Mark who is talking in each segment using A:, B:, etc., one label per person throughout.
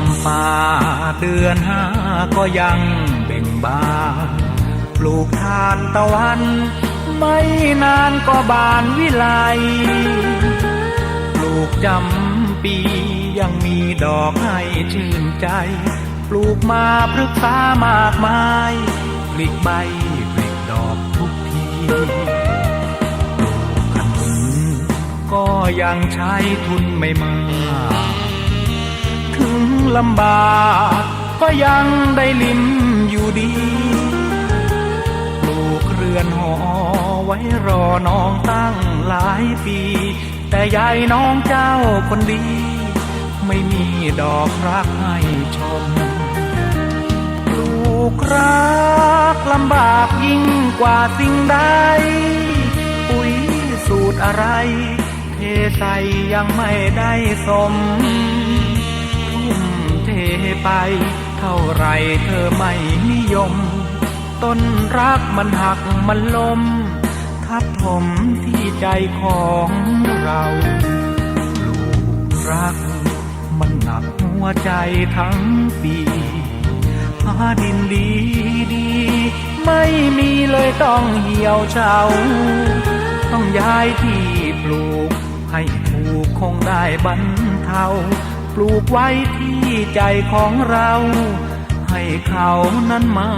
A: ำป่าเดือนห้าก็ยังเบ่งบานปลูกทานตะวัน ไม่นานก็บานวิไลปลูกจำปียังมีดอกให้ชื่นใจ ปลูกมาพฤกษามากมายปลิกใบปลิกดอกทุกทีปลูกขนุนก็ยังใช้ทุนไม่มาก ถึงลำบากก็ยังได้ลิ้มอยู่ดี ปลูกเรือนหอไว้รอน้องตั้งหลายปี แต่ยายน้องเจ้าคนดี ไม่มีดอกรักให้ชม ปลูกรักลำบากยิ่งกว่าสิ่งใด ปุ๋ยสูตรอะไร เทใส่ยังไม่ได้สม มเทไป เท่าไรเธอไม่นิยม ต้นรักมันหักมันลมทับถมที่ใจของเราปลูกรัก มันหนักหัวใจทั้งปีหาดินดีดี ไม่มีเลยต้องเหี่ยวเฉาต้องย้ายที่ปลูก ให้ถูกคงได้บรรเทา ปลูกไว้ที่ใจของเรา ให้เขานั้นมา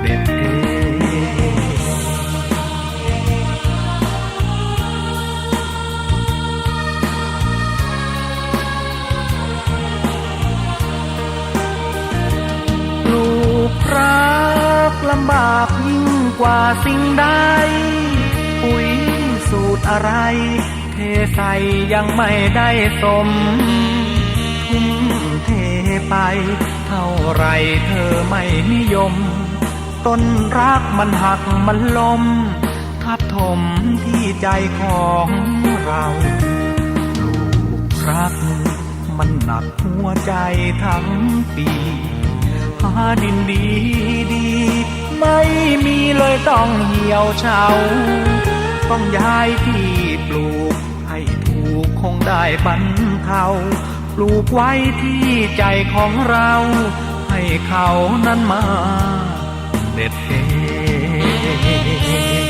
A: เด็ดเองปลูกรักลำบากยิ่งกว่าสิ่งใด ปุ๋ยสูตรอะไร ใส่ยังไม่ได้สม ทุ่มเทไป เท่าไรเธอไม่นิยม ต้นรักมันหักมันลมทับถมที่ใจของเราปลูกรัก มันหนักหัวใจทั้งปีหาดินดีดี ไม่มีเลยต้องเหี่ยวเฉาต้องย้ายที่ปลูก ได้บรรเทาปลูกไว้ที่ใจของเรา ให้เขานั้นมาเด็ดเอง